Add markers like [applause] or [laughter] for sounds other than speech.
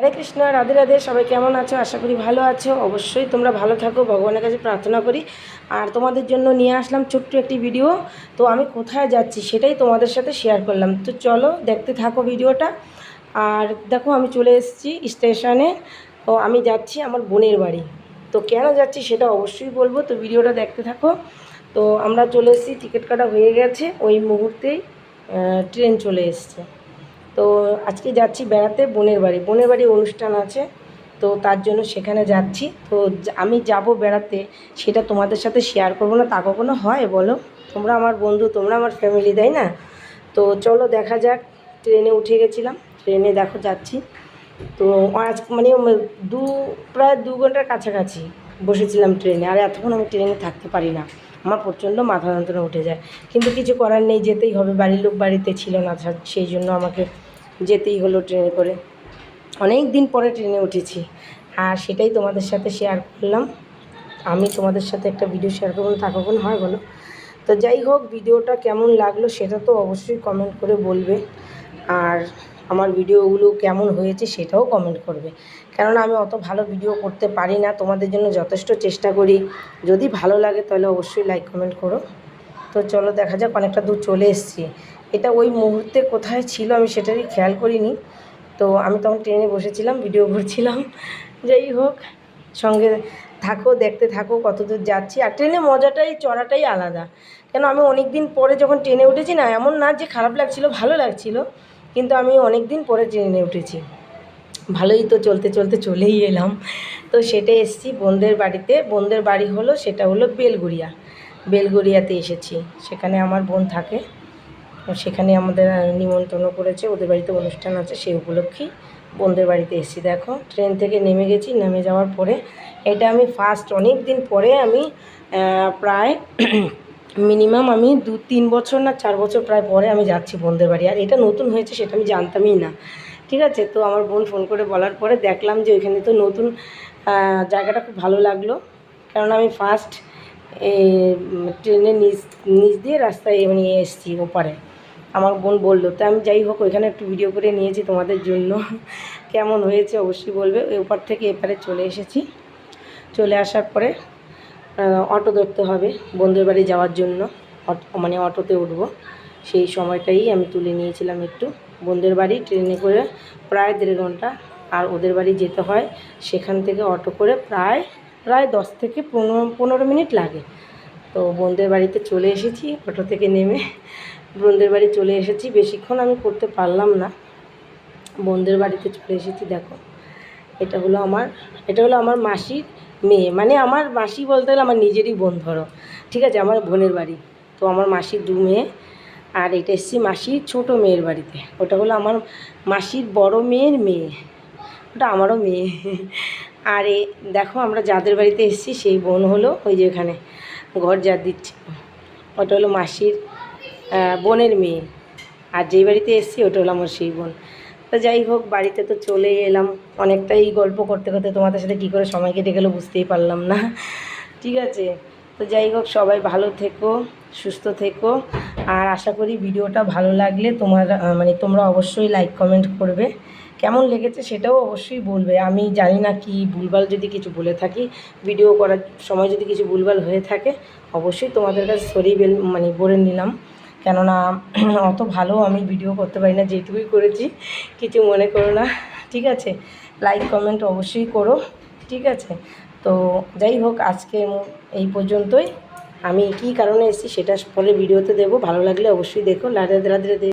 হরে কৃষ্ণ, রাধে রাধে, সবাই কেমন আছো? আশা করি ভালো আছো। অবশ্যই তোমরা ভালো থাকো, ভগবানের কাছে প্রার্থনা করি। আর তোমাদের জন্য নিয়ে আসলাম ছোট্ট একটি ভিডিও। তো আমি কোথায় যাচ্ছি সেটাই তোমাদের সাথে শেয়ার করলাম। তো চলো দেখতে থাকো ভিডিওটা। আর দেখো আমি চলে এসেছি স্টেশনে। ও আমি যাচ্ছি আমার বোনের বাড়ি। তো কেন যাচ্ছি সেটা অবশ্যই বলব। তো ভিডিওটা দেখতে থাকো। তো আমরা চলে এসেছি, টিকিট কাটা হয়ে গেছে। ওই মুহূর্তেই ট্রেন চলে এসছে। তো আজকে যাচ্ছি বেড়াতে বোনের বাড়ি। বোনের বাড়ি অনুষ্ঠান আছে, তো তার জন্য সেখানে যাচ্ছি। তো আমি যাব বেড়াতে, সেটা তোমাদের সাথে শেয়ার করব না, তা কখনো হয় বলো? তোমরা আমার বন্ধু, তোমরা আমার ফ্যামিলি তাই না? তো চলো দেখা যাক, ট্রেনে উঠে গেছিলাম, ট্রেনে দেখো যাচ্ছি। তো আজ মানে দু, প্রায় দু ঘণ্টার কাছাকাছি বসেছিলাম ট্রেনে, আর এতক্ষণ আমি ট্রেনে থাকতে পারি না। আমার প্রচণ্ড মাথা যন্ত্রণা উঠে যায়। কিন্তু কিছু করার নেই, যেতেই হবে, বাড়ির লোক বাড়িতে ছিল না সেই জন্য আমাকে যেতেই হলো ট্রেনে করে। অনেক দিন পরে ট্রেনে উঠেছি। আর সেটাই তোমাদের সাথে শেয়ার করলাম। আমি তোমাদের সাথে একটা ভিডিও শেয়ার করব। তা কখন হয় বলো? তো যাই হোক ভিডিওটা কেমন লাগল সেটা তো অবশ্যই কমেন্ট করে বলবে। আর আমার ভিডিওগুলো কেমন হয়েছে সেটাও কমেন্ট করবে। কেননা আমি অত ভালো ভিডিও করতে পারি না। তোমাদের জন্য যথেষ্ট চেষ্টা করি। যদি ভালো লাগে তাহলে অবশ্যই লাইক কমেন্ট করো। তো চলো দেখা যাক, অনেকটা দূর চলে এসেছি। এটা ওই মুহূর্তে কোথায় ছিল আমি সেটারই খেয়াল করিনি। তো আমি তখন ট্রেনে বসেছিলাম ভিডিও করছিলাম। যাই হোক, সঙ্গে থাকো, দেখতে থাকো কত দূর যাচ্ছি। আর ট্রেনে মজাটাই, চড়াটাই আলাদা। কেন আমি অনেক দিন পরে যখন ট্রেনে উঠেছি না, এমন না যে খারাপ লাগছিল, ভালো লাগছিল, কিন্তু আমি অনেক দিন পরে ট্রেনে উঠেছি। ভালোই তো চলতে চলতে চলেই এলাম। তো সেটা এসেছি বোনদের বাড়িতে। বোনদের বাড়ি হলো, সেটা হলো বেলগুড়িয়া। বেলগুড়িয়াতে এসেছি। সেখানে আমার বোন থাকে। সেখানে আমাদের নিমন্ত্রণ করেছে, ওদের বাড়িতে অনুষ্ঠান আছে সেই উপলক্ষেই। বোনদের বাড়িতে এসেছি, দেখো। ট্রেন থেকে নেমে গেছি, নেমে যাওয়ার পরে এটা আমি ফার্স্ট অনেক দিন পরে আমি প্রায় [clears throat] মিনিমাম আমি দু তিন বছর না চার বছর প্রায় পরে আমি যাচ্ছি বোনদের বাড়ি। আর এটা নতুন হয়েছে সেটা আমি জানতামই না। ঠিক আছে? তো আমার বোন ফোন করে বলার পরে দেখলাম যে ওইখানে তো নতুন জায়গাটা খুব ভালো লাগল। কারণ আমি ফার্স্ট ট্রেনের নিচ নিচ দিয়ে রাস্তায় মানে এসেছি ওপারে। আমার বোন বলল, তো আমি যাই হোক, ওইখানে একটু ভিডিও করে নিয়েছি তোমাদের জন্য। কেমন হয়েছে অবশ্যই বলবে। ওপার থেকে এপারে চলে এসেছি। চলে আসার পরে অটো ধরতে হবে বন্ধুর বাড়ি যাওয়ার জন্য। মানে অটোতে উঠবো। সেই সময়টাই আমি তুলে নিয়েছিলাম একটু। বন্ধুর বাড়ি ট্রেনে করে প্রায় দেড় ঘণ্টা। আর ওদের বাড়ি যেতে হয় সেখান থেকে অটো করে প্রায় প্রায় দশ থেকে পনেরো পনেরো মিনিট লাগে। তো বোনদের বাড়িতে চলে এসেছি। অটো থেকে নেমে বোনদের বাড়ি চলে এসেছি। বেশিক্ষণ আমি করতে পারলাম না। বোনদের বাড়িতে চলে এসেছি, দেখো। এটা হলো আমার, এটা হলো আমার মাসির মেয়ে। মানে আমার মাসি বলতে গেলে আমার নিজেরই বোন, ধরো। ঠিক আছে, আমার বোনের বাড়ি। তো আমার মাসির দু মেয়ে, আর এটা এসেছি মাসির ছোট মেয়ের বাড়িতে। ওটা হলো আমার মাসির বড় মেয়ের মেয়ে। ওটা আমারও মেয়ে। আর এ, দেখো, আমরা যাদের বাড়িতে এসেছি, সেই বোন হলো ওই যে এখানে, ঘর যা দিচ্ছে। ওটা হলো মাসির বোনের মেয়ে। আর যেই বাড়িতে এসেছি, ওটা হলো আমার সেই বোন। তো যাই হোক, বাড়িতে তো চলেই এলাম। অনেকটাই গল্প করতে করতে তোমাদের সাথে কী করে সময় কেটে গেলো বুঝতেই পারলাম না। ঠিক আছে? তো যাই হোক, সবাই ভালো থেকো, সুস্থ থেকো। আর আশা করি ভিডিওটা ভালো লাগলে তোমার মানে তোমরা অবশ্যই লাইক কমেন্ট করবে। কেমন লেগেছে সেটাও অবশ্যই বলবে। আমি জানি না কি ভুলভাল যদি কিছু বলে থাকি ভিডিও করার সময় যদি কিছু ভুলভাল হয়ে থাকে, অবশ্যই তোমাদের কাছে সরি মানে বলে নিলাম। কেননা [clears throat] অত ভালো আমি ভিডিও করতে পারি না যেটুকুই করেছি, কিছু মনে করো না, ঠিক আছে? লাইক কমেন্ট অবশ্যই করো, ঠিক আছে? তো যাই হোক, আজকে এই পর্যন্তই। আমি কি কারণে এসেছি সেটা পরে ভিডিওতে দেবো, ভালো লাগলে অবশ্যই দেখো। লাদে রাধে রাধে